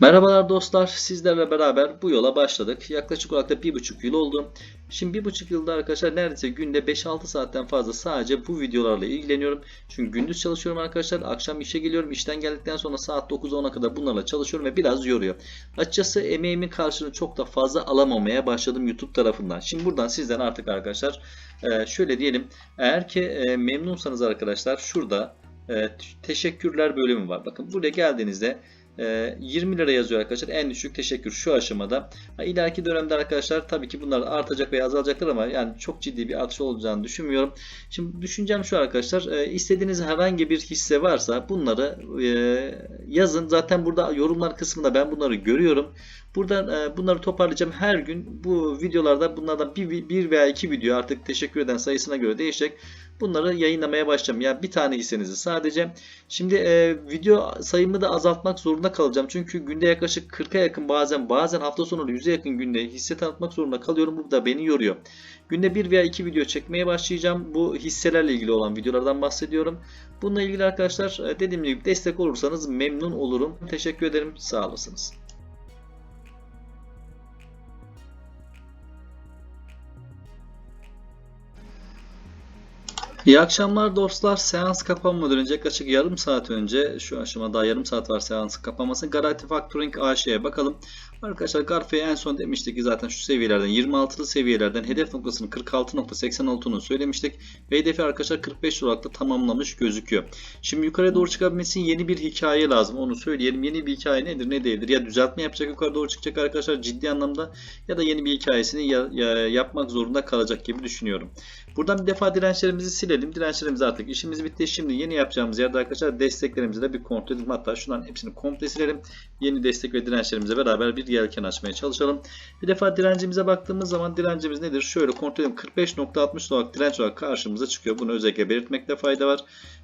Merhabalar dostlar, sizlerle beraber bu yola başladık. Yaklaşık olarak da bir buçuk yıl oldu. Şimdi bir buçuk yılda arkadaşlar neredeyse günde 5-6 saatten fazla sadece bu videolarla ilgileniyorum. Çünkü gündüz çalışıyorum arkadaşlar, akşam işe geliyorum. İşten geldikten sonra saat 9-10'a kadar bunlarla çalışıyorum ve biraz yoruyor. Açıkçası emeğimin karşılığını çok da fazla alamamaya başladım YouTube tarafından. Şimdi buradan sizden artık arkadaşlar e, şöyle diyelim. Eğer ki e, memnunsanız arkadaşlar şurada e, teşekkürler bölümü var. Bakın buraya geldiğinizde 20 lira yazıyor arkadaşlar. En düşük teşekkür şu aşamada. Ha, ileriki dönemde arkadaşlar tabii ki bunlar artacak veya azalacaklar ama yani çok ciddi bir artış olacağını düşünmüyorum. Şimdi düşüncem şu arkadaşlar. istediğiniz herhangi bir hisse varsa bunları yazın. Zaten burada yorumlar kısmında ben bunları görüyorum. Buradan bunları toparlayacağım. Her gün bu videolarda bunlardan bir, bir veya iki video artık teşekkür eden sayısına göre değişecek. Bunları yayınlamaya başlayacağım. Yani bir tane hissenizi sadece. Şimdi e, video sayımı da azaltmak zorunda kalacağım. Çünkü günde yaklaşık 40'a yakın bazen bazen hafta sonu 100'e yakın günde hisse tanıtmak zorunda kalıyorum. Bu da beni yoruyor. Günde bir veya iki video çekmeye başlayacağım. Bu hisselerle ilgili olan videolardan bahsediyorum. Bununla ilgili arkadaşlar dediğim gibi destek olursanız memnun olurum. Teşekkür ederim. Sağ olasınız. İyi akşamlar dostlar. Seans kapanmadan önce yaklaşık yarım saat önce şu aşamada yarım saat var seansın kapanması. Garanti Factoring AŞ'ye bakalım. Arkadaşlar Garfi'ye en son demiştik ki zaten şu seviyelerden 26'lı seviyelerden hedef noktasını 46.86'ını söylemiştik. Ve hedefi arkadaşlar 45 olarak da tamamlamış gözüküyor. Şimdi yukarıya doğru çıkabilmesi yeni bir hikaye lazım. Onu söyleyelim. Yeni bir hikaye nedir ne değildir? Ya düzeltme yapacak yukarı doğru çıkacak arkadaşlar ciddi anlamda ya da yeni bir hikayesini ya, ya, yapmak zorunda kalacak gibi düşünüyorum. Buradan bir defa dirençlerimizi silelim. Dirençlerimiz artık işimiz bitti. Şimdi yeni yapacağımız yerde arkadaşlar desteklerimizi de bir kontrol edelim. Hatta şundan hepsini komple silelim. Yeni destek ve dirençlerimize beraber bir yelken açmaya çalışalım. Bir defa direncimize baktığımız zaman direncimiz nedir? Şöyle kontrol edelim. 45.60 olarak direnç olarak karşımıza çıkıyor. Bunu özellikle belirtmekte fayda var.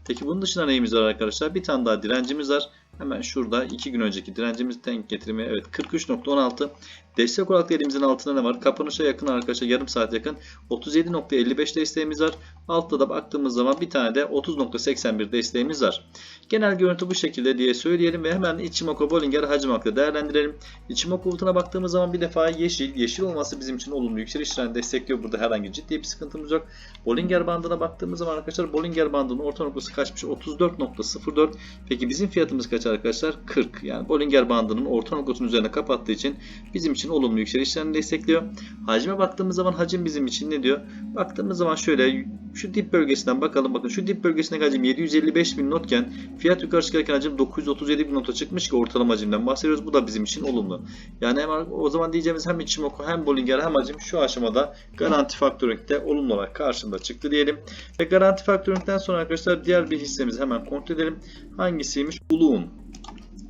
Peki bunun dışında neyimiz var arkadaşlar? Bir tane daha direncimiz var. Hemen şurada 2 gün önceki direncimiz denk getirimi evet 43.16 destek olarak da elimizin altında ne var? Kapanışa yakın arkadaşlar yarım saat yakın 37.55 desteğimiz var. Altta da baktığımız zaman bir tane de 30.81 desteğimiz var. Genel görüntü bu şekilde diye söyleyelim ve hemen Ichimoku Bollinger hacim hakkı değerlendirelim. Ichimoku bulutuna baktığımız zaman bir defa yeşil. Yeşil olması bizim için olumlu yükseliş trendi destekliyor. Burada herhangi ciddi bir sıkıntımız yok. Bollinger bandına baktığımız zaman arkadaşlar Bollinger bandının orta noktası kaçmış? 34.04. Peki bizim fiyatımız kaç arkadaşlar? 40. Yani Bollinger bandının orta noktasının üzerine kapattığı için bizim için olumlu yükselişlerini destekliyor. Hacime baktığımız zaman hacim bizim için ne diyor? Baktığımız zaman şöyle şu dip bölgesinden bakalım. Bakın şu dip bölgesindeki hacim 755 bin notken fiyat yukarı çıkarken hacim 937 bin nota çıkmış ki ortalama hacimden bahsediyoruz. Bu da bizim için olumlu. Yani hemen o zaman diyeceğimiz hem Ichimoku hem Bollinger hem hacim şu aşamada garanti faktöringde olumlu olarak karşımda çıktı diyelim. Ve garanti faktöringden sonra arkadaşlar diğer bir hissemizi hemen kontrol edelim. Hangisiymiş? Uluğun.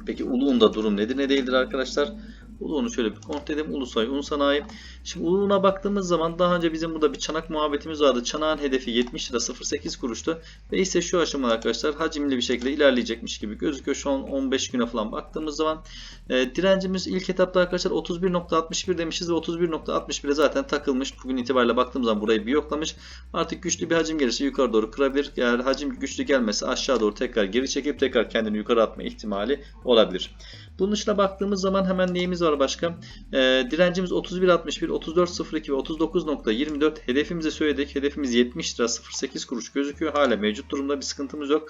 Peki Uluğun da durum nedir ne değildir arkadaşlar? Uluğunu şöyle bir kontrol edelim. Ulusay Un Sanayi. Şimdi Uluğuna baktığımız zaman daha önce bizim burada bir çanak muhabbetimiz vardı. Çanağın hedefi 70 lira 08 kuruştu. Ve ise şu aşamada arkadaşlar hacimli bir şekilde ilerleyecekmiş gibi gözüküyor. Şu an 15 güne falan baktığımız zaman e, direncimiz ilk etapta arkadaşlar 31.61 demişiz ve 31.61'e zaten takılmış. Bugün itibariyle baktığımız zaman burayı bir yoklamış. Artık güçlü bir hacim gelirse yukarı doğru kırabilir. Eğer hacim güçlü gelmesi aşağı doğru tekrar geri çekip tekrar kendini yukarı atma ihtimali olabilir. Bunun dışına baktığımız zaman hemen neyimiz var başka? E, direncimiz 31.61, 34.02 ve 39.24. Hedefimizi söyledik. Hedefimiz 70 lira 08 kuruş gözüküyor. Hala mevcut durumda bir sıkıntımız yok.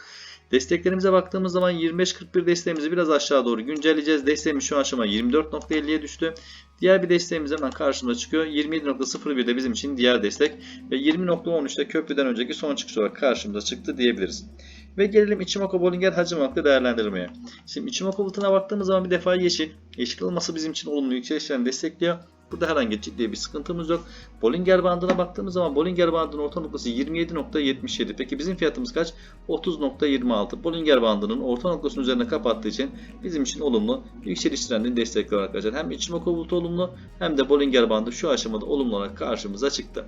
Desteklerimize baktığımız zaman 25.41 desteğimizi biraz aşağı doğru güncelleyeceğiz. Desteğimiz şu aşama 24.50'ye düştü. Diğer bir desteğimiz hemen karşımıza çıkıyor. 27.01 de bizim için diğer destek. Ve 20.13'te köprüden önceki son çıkış olarak karşımıza çıktı diyebiliriz. Ve gelelim Ichimoku Bollinger hacim hakkı değerlendirmeye. Şimdi Ichimoku bulutuna baktığımız zaman bir defa yeşil. Yeşil olması bizim için olumlu yükselişlerini destekliyor. Burada herhangi ciddi bir sıkıntımız yok. Bollinger bandına baktığımız zaman Bollinger bandının orta noktası 27.77. Peki bizim fiyatımız kaç? 30.26. Bollinger bandının orta noktasının üzerine kapattığı için bizim için olumlu yükseliş trendini destekliyor arkadaşlar. Hem Ichimoku bulutu olumlu hem de Bollinger bandı şu aşamada olumlu olarak karşımıza çıktı.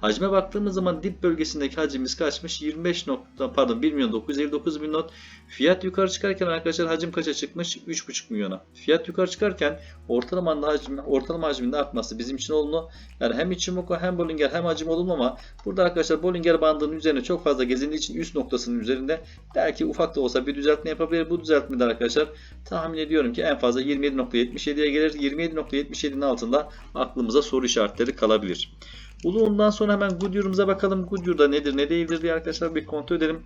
Hacme baktığımız zaman dip bölgesindeki hacimimiz kaçmış? 25 nokta pardon 1 milyon 959 bin not. Fiyat yukarı çıkarken arkadaşlar hacim kaça çıkmış? 3,5 milyona. Fiyat yukarı çıkarken ortalama hacim, ortalama hacmin de artması bizim için olumlu. Yani hem Ichimoku hem Bollinger hem hacim olumlu ama burada arkadaşlar Bollinger bandının üzerine çok fazla gezindiği için üst noktasının üzerinde belki ufak da olsa bir düzeltme yapabilir. Bu düzeltmede arkadaşlar tahmin ediyorum ki en fazla 27.77'ye gelir. 27.77'nin altında aklımıza soru işaretleri kalabilir. Uluğundan sonra hemen Goodyear'ımıza bakalım. Goodyear'da nedir ne değildir diye arkadaşlar bir kontrol edelim.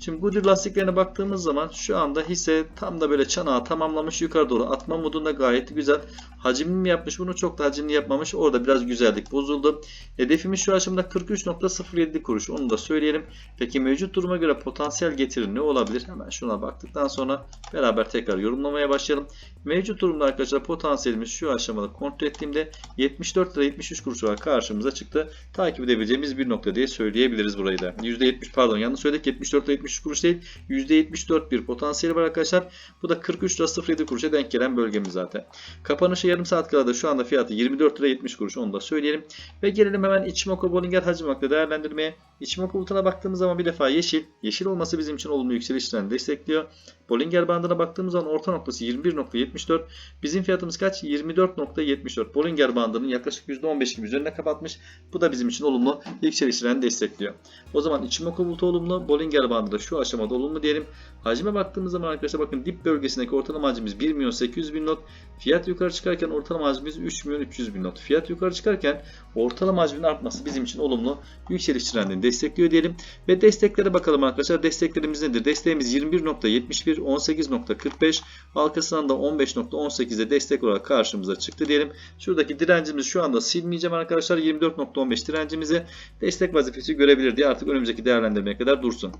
Şimdi Goodyear lastiklerine baktığımız zaman şu anda hisse tam da böyle çanağı tamamlamış yukarı doğru atma modunda gayet güzel. Hacimli mi yapmış bunu çok da hacimli yapmamış. Orada biraz güzellik bozuldu. Hedefimiz şu aşamada 43.07 kuruş onu da söyleyelim. Peki mevcut duruma göre potansiyel getiri ne olabilir? Hemen şuna baktıktan sonra beraber tekrar yorumlamaya başlayalım. Mevcut durumda arkadaşlar potansiyelimiz şu aşamada kontrol ettiğimde 74 lira 73 kuruş olarak karşımıza çıktı. Takip edebileceğimiz bir nokta diye söyleyebiliriz burayı da. %70 pardon yanlış söyledik 74 lira 73 kuruş değil %74 bir potansiyeli var arkadaşlar. Bu da 43 lira 07 kuruşa denk gelen bölgemiz zaten. Kapanışa yarım saat kala da şu anda fiyatı 24 lira 70 kuruş onu da söyleyelim. Ve gelelim hemen Ichimoku Bollinger hacim hakkında değerlendirmeye. Ichimoku bulutuna baktığımız zaman bir defa yeşil. Yeşil olması bizim için olumlu yükseliş trendini destekliyor. Bollinger bandına baktığımız zaman orta noktası 21.74. Bizim fiyatımız kaç? 24.74. Bollinger bandının yaklaşık %15 gibi üzerine kapatmış. Bu da bizim için olumlu yükseliş trendini destekliyor. O zaman Ichimoku bulutu olumlu. Bollinger bandı şu aşamada olumlu diyelim. Hacime baktığımız zaman arkadaşlar bakın dip bölgesindeki ortalama hacmimiz 1 milyon 800 bin not. Fiyat yukarı çıkarken ortalama hacmimiz 3 milyon 300 bin not. Fiyat yukarı çıkarken ortalama hacmin artması bizim için olumlu yükseliş trendini destekliyor diyelim. Ve desteklere bakalım arkadaşlar. Desteklerimiz nedir? Desteğimiz 21.71, 18.45, arkasından da 15.18'de destek olarak karşımıza çıktı diyelim. Şuradaki direncimiz şu anda silmeyeceğim arkadaşlar. 24.15 direncimizi destek vazifesi görebilir diye artık önümüzdeki değerlendirmeye kadar dursun.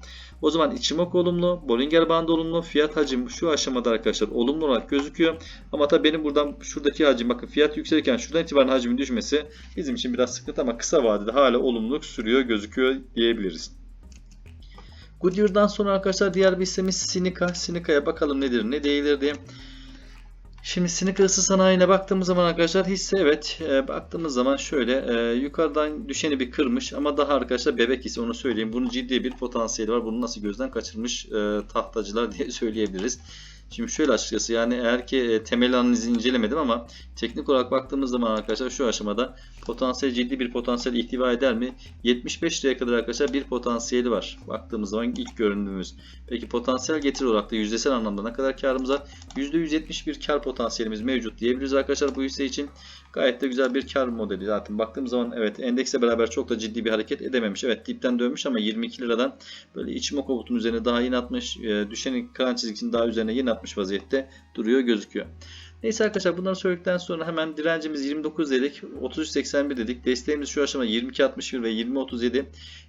O zaman Ichimoku olumlu, Bollinger bandı olumlu, fiyat hacim şu aşamada arkadaşlar olumlu olarak gözüküyor. Ama tabii benim buradan şuradaki hacim bakın fiyat yükselirken şuradan itibaren hacmin düşmesi bizim için biraz sıkıntı ama kısa vadede hala olumluluk sürüyor gözüküyor diyebiliriz. Goodyear'dan sonra arkadaşlar diğer bir hissemiz Sinica. Sinica'ya bakalım nedir ne değildir diye. Şimdi Sinica ısı sanayine baktığımız zaman arkadaşlar hisse evet e, baktığımız zaman şöyle e, yukarıdan düşeni bir kırmış ama daha arkadaşlar bebek hisse onu söyleyeyim. Bunun ciddi bir potansiyeli var. Bunu nasıl gözden kaçırmış e, tahtacılar diye söyleyebiliriz. Şimdi şöyle açıkçası yani eğer ki e, temel analizi incelemedim ama teknik olarak baktığımız zaman arkadaşlar şu aşamada potansiyel ciddi bir potansiyel ihtiva eder mi? 75 liraya kadar arkadaşlar bir potansiyeli var. Baktığımız zaman ilk göründüğümüz. Peki potansiyel getiri olarak da yüzdesel anlamda ne kadar karımız var? %170 bir kar potansiyelimiz mevcut diyebiliriz arkadaşlar bu hisse için. Gayet de güzel bir kar modeli zaten. Baktığımız zaman evet endekse beraber çok da ciddi bir hareket edememiş. Evet dipten dönmüş ama 22 liradan böyle Ichimoku bulutun üzerine daha yeni atmış. E, düşeni kalan çizgisinin daha üzerine yeni atmış vaziyette duruyor gözüküyor. Neyse arkadaşlar bunları söyledikten sonra hemen direncimiz 29 dedik. 33.81 dedik. Desteğimiz şu aşama 22.61 ve 20.37.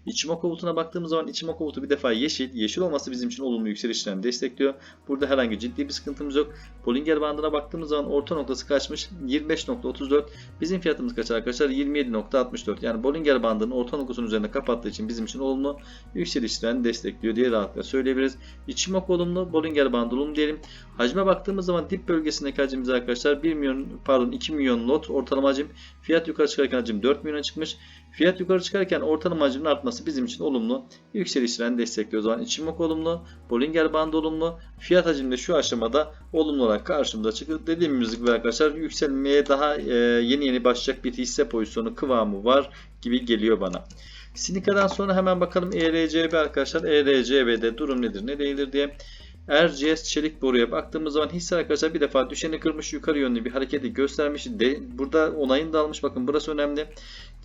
Ichimoku bulutuna baktığımız zaman Ichimoku bulutu bir defa yeşil. Yeşil olması bizim için olumlu yükselişlerini destekliyor. Burada herhangi ciddi bir sıkıntımız yok. Bollinger bandına baktığımız zaman orta noktası kaçmış? 25.34. Bizim fiyatımız kaç arkadaşlar? 27.64. Yani Bollinger bandının orta noktasının üzerinde kapattığı için bizim için olumlu yükselişlerini destekliyor diye rahatlıkla söyleyebiliriz. Ichimoku olumlu, Bollinger bandı olumlu diyelim. Hacme baktığımız zaman dip bölgesindeki hacimimiz arkadaşlar 1 milyon pardon 2 milyon lot ortalama hacim. Fiyat yukarı çıkarken hacim 4 milyona çıkmış. Fiyat yukarı çıkarken ortalama hacmin artması bizim için olumlu. Yükselişlerini destekliyor. O zaman Ichimoku olumlu, Bollinger bandı olumlu. Fiyat hacimde şu aşamada olumlu olarak karşımıza çıktı. Dediğimiz gibi arkadaşlar yükselmeye daha e, yeni yeni başlayacak bir hisse pozisyonu kıvamı var gibi geliyor bana. Sinica'dan sonra hemen bakalım ERCB arkadaşlar. ERCB'de durum nedir ne değildir diye. RGS çelik boruya baktığımız zaman hisse arkadaşlar bir defa düşeni kırmış yukarı yönlü bir hareketi göstermiş. De, burada onayını da almış. Bakın burası önemli.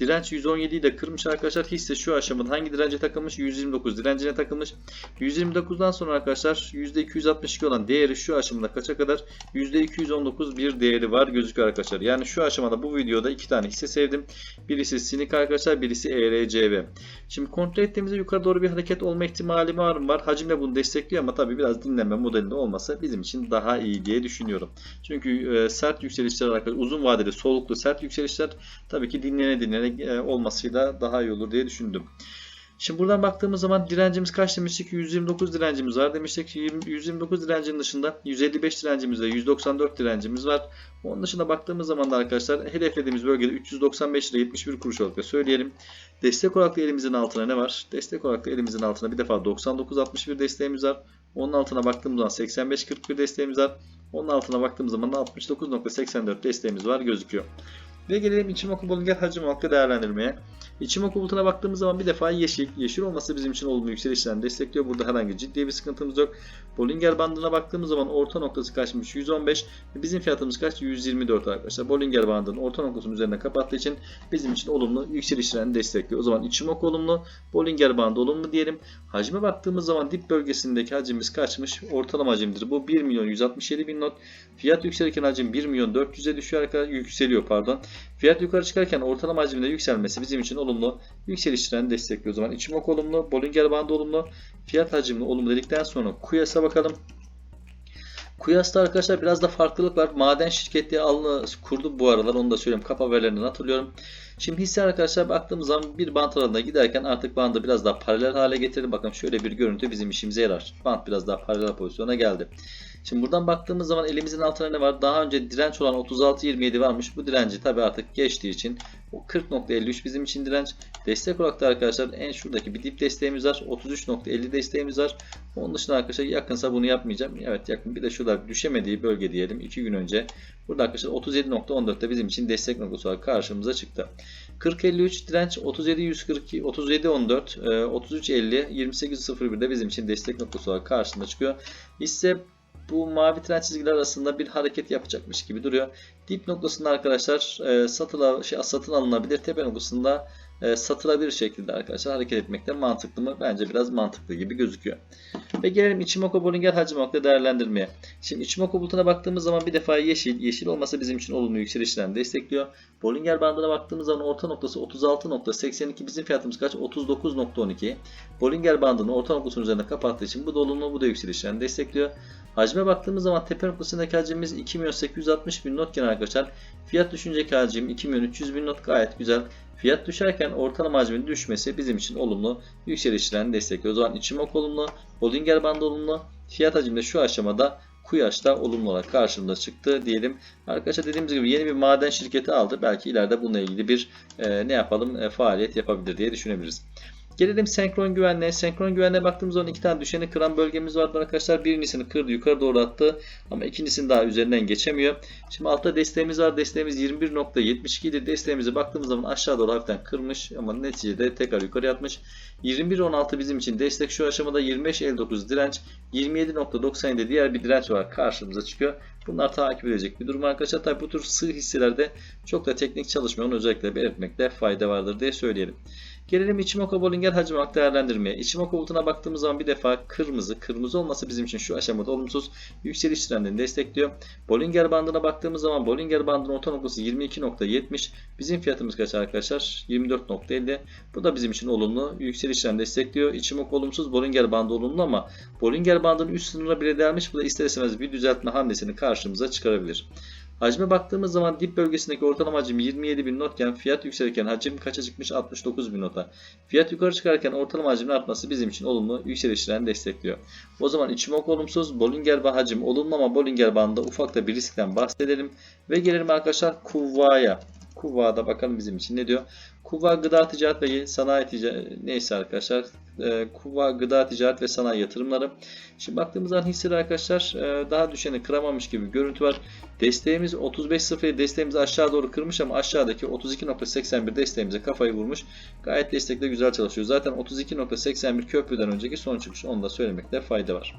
Direnç 117'yi de kırmış arkadaşlar. Hisse şu aşamada hangi dirence takılmış? 129 direncine takılmış. 129'dan sonra arkadaşlar %262 olan değeri şu aşamada kaça kadar? %219 bir değeri var gözüküyor arkadaşlar. Yani şu aşamada bu videoda iki tane hisse sevdim. Birisi Sinik arkadaşlar, birisi ERCB. Şimdi kontrol ettiğimizde yukarı doğru bir hareket olma ihtimali var mı? Var. Hacim de bunu destekliyor ama tabii biraz dinlenme modelinde olmasa bizim için daha iyi diye düşünüyorum. Çünkü e, sert yükselişler arkadaşlar uzun vadeli soluklu sert yükselişler tabii ki dinlene dinlene e, olmasıyla daha iyi olur diye düşündüm. Şimdi buradan baktığımız zaman direncimiz kaç demiştik? 129 direncimiz var demiştik. 20 129 direncinin dışında 155 direncimiz ve 194 direncimiz var. Onun dışında baktığımız zaman da arkadaşlar hedeflediğimiz bölgede 395 lira 71 kuruş olarak da söyleyelim. Destek olarak da elimizin altına ne var? Destek olarak da elimizin altına bir defa 99.61 desteğimiz var. Onun altına baktığımız zaman 85.41 desteğimiz var. Onun altına baktığımız zaman da 69.84 desteğimiz var gözüküyor. Ve gelelim Ichimoku Bollinger hacim olarak da değerlendirmeye. Ichimoku bulutuna baktığımız zaman bir defa yeşil. Yeşil olması bizim için olumlu yükselişlerini destekliyor. Burada herhangi ciddi bir sıkıntımız yok. Bollinger bandına baktığımız zaman orta noktası kaçmış? 115. Bizim fiyatımız kaç? 124 arkadaşlar. Bollinger bandının orta noktasının üzerine kapattığı için bizim için olumlu yükselişlerini destekliyor. O zaman Ichimoku olumlu, Bollinger bandı olumlu diyelim. Hacme baktığımız zaman dip bölgesindeki hacimimiz kaçmış? Ortalama hacimdir. Bu 1 milyon 167 bin not. Fiyat yükselirken hacim 1 milyon 400'e düşüyor arkadaşlar. Yükseliyor pardon. Fiyat yukarı çıkarken ortalama hacimde yükselmesi bizim için olumlu. Yükseliş trendi destekliyor. O zaman Ichimoku olumlu, Bollinger bandı olumlu. Fiyat hacimli olumlu dedikten sonra Kuyas'a bakalım. Kuyas'ta arkadaşlar biraz da farklılık var. Maden şirketi alını kurdu bu aralar. Onu da söyleyeyim. Kapa verilerinden hatırlıyorum. Şimdi hisse arkadaşlar baktığımız zaman bir bant aralığında giderken artık bandı biraz daha paralel hale getirdi. Bakın şöyle bir görüntü bizim işimize yarar. Bant biraz daha paralel pozisyona geldi. Şimdi buradan baktığımız zaman elimizin altına ne var? Daha önce direnç olan 36.27 varmış. Bu direnci tabi artık geçtiği için o 40.53 bizim için direnç. Destek olarak da arkadaşlar en şuradaki bir dip desteğimiz var. 33.50 desteğimiz var. Onun dışında arkadaşlar yakınsa bunu yapmayacağım. Evet yakın. Bir de şurada düşemediği bölge diyelim 2 gün önce. Burada arkadaşlar 37.14'te bizim için destek noktası olarak karşımıza çıktı. 40.53 direnç 37.142 37.14 33.50 28.01'de bizim için destek noktası olarak karşımıza çıkıyor. Hisse bu mavi tren çizgiler arasında bir hareket yapacakmış gibi duruyor. Dip noktasında arkadaşlar e, satıla, şey, satın alınabilir. Tepe noktasında e, satılabilir şekilde arkadaşlar hareket etmekte mantıklı mı? Bence biraz mantıklı gibi gözüküyor. Ve gelelim Ichimoku Bollinger hacim olarak değerlendirmeye. Şimdi Ichimoku bulutuna baktığımız zaman bir defa yeşil. Yeşil olması bizim için olumlu yükselişlerini destekliyor. Bollinger bandına baktığımız zaman orta noktası 36.82 bizim fiyatımız kaç? 39.12. Bollinger bandının orta noktasının üzerinde kapattığı için bu da olumlu bu da yükselişlerini destekliyor. Hacme baktığımız zaman tepe noktasındaki hacimimiz 2 milyon 860 bin not arkadaşlar. Fiyat düşünecek hacim 2 milyon 300 bin not gayet güzel. Fiyat düşerken ortalama hacmin düşmesi bizim için olumlu yükselişlerini destekliyor. O zaman Ichimoku olumlu, Bollinger bandı olumlu. Fiyat hacimde şu aşamada Kuyaş'ta olumlu olarak karşımıza çıktı diyelim. Arkadaşlar dediğimiz gibi yeni bir maden şirketi aldı. Belki ileride bununla ilgili bir e, ne yapalım e, faaliyet yapabilir diye düşünebiliriz. Gelelim senkron güvenliğe. Senkron güvenliğe baktığımız zaman iki tane düşeni kıran bölgemiz vardı arkadaşlar. Birincisini kırdı yukarı doğru attı ama ikincisini daha üzerinden geçemiyor. Şimdi altta desteğimiz var. Desteğimiz 21.72 idi. Desteğimize baktığımız zaman aşağı doğru hafiften kırmış ama neticede tekrar yukarı atmış. 21.16 bizim için destek şu aşamada 25.59 direnç 27.97 diğer bir direnç var karşımıza çıkıyor. Bunlar takip edecek bir durum arkadaşlar. Tabi bu tür sığ hisselerde çok da teknik çalışmıyor. Onu özellikle belirtmekte fayda vardır diye söyleyelim. Gelelim Ichimoku Bollinger hacim olarak değerlendirmeye. Ichimoku bulutuna baktığımız zaman bir defa kırmızı. Kırmızı olması bizim için şu aşamada olumsuz yükseliş trendini destekliyor. Bollinger bandına baktığımız zaman Bollinger bandının orta noktası 22.70. Bizim fiyatımız kaç arkadaşlar? 24.50. Bu da bizim için olumlu yükseliş trendini destekliyor. Ichimoku olumsuz, Bollinger bandı olumlu ama Bollinger bandının üst sınırına bile delmiş. Bu da ister istemez bir düzeltme hamlesini karşımıza çıkarabilir. Hacme baktığımız zaman dip bölgesindeki ortalama hacim 27 bin notken fiyat yükselirken hacim kaça çıkmış 69 bin nota. Fiyat yukarı çıkarken ortalama hacmin artması bizim için olumlu yükselişlerini destekliyor. O zaman Ichimoku olumsuz, Bollinger hacim olumlu ama Bollinger bandında ufak da bir riskten bahsedelim. Ve gelelim arkadaşlar Kuvva'ya. Kuvva'da bakalım bizim için ne diyor. Kuvva gıda ticaret ve sanayi ticaret neyse arkadaşlar. E, Kuvva gıda ticaret ve sanayi yatırımları. Şimdi baktığımız zaman hisseler arkadaşlar e, daha düşeni kıramamış gibi bir görüntü var. Desteğimiz 35.07 desteğimizi aşağı doğru kırmış ama aşağıdaki 32.81 desteğimize kafayı vurmuş. Gayet destekle güzel çalışıyor. Zaten 32.81 köprüden önceki son çıkış onu da söylemekte fayda var.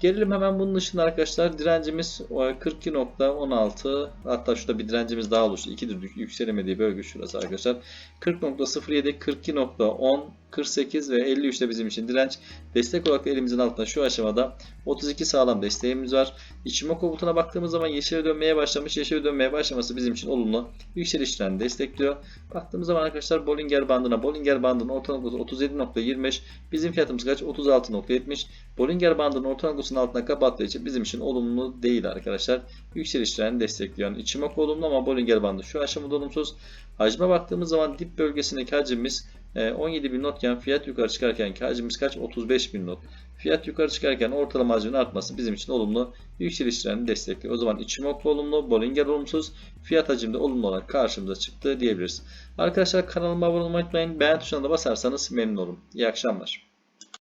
Gelelim hemen bunun dışında arkadaşlar direncimiz 42.16 hatta şurada bir direncimiz daha oluştu. İkidir yükselemediği bölge şurası arkadaşlar. 40.07, 42.10, 48 ve 53 de bizim için direnç. Destek olarak da elimizin altında şu aşamada 32 sağlam desteğimiz var. Ichimoku butona baktığımız zaman yeşile dönmeye başlamış. Yeşile dönmeye başlaması bizim için olumlu yükseliş trendi destekliyor. Baktığımız zaman arkadaşlar Bollinger bandına Bollinger bandının orta noktası 37.25 bizim fiyatımız kaç? 36.70 Bollinger bandının orta noktasının altına kapattığı için bizim için olumlu değil arkadaşlar. Yükseliş trendi destekliyor. Yani Ichimoku olumlu ama Bollinger bandı şu aşamada olumsuz. Hacme baktığımız zaman dip bölgesindeki hacimimiz 17 bin notken fiyat yukarı çıkarken ki hacmimiz kaç? 35 bin not. Fiyat yukarı çıkarken ortalama hacmin artması bizim için olumlu yükseliş trendini destekliyor. O zaman Ichimoku olumlu, Bollinger olumsuz, fiyat hacimde olumlu olarak karşımıza çıktı diyebiliriz. Arkadaşlar kanalıma abone olmayı unutmayın. Beğen tuşuna da basarsanız memnun olurum. İyi akşamlar.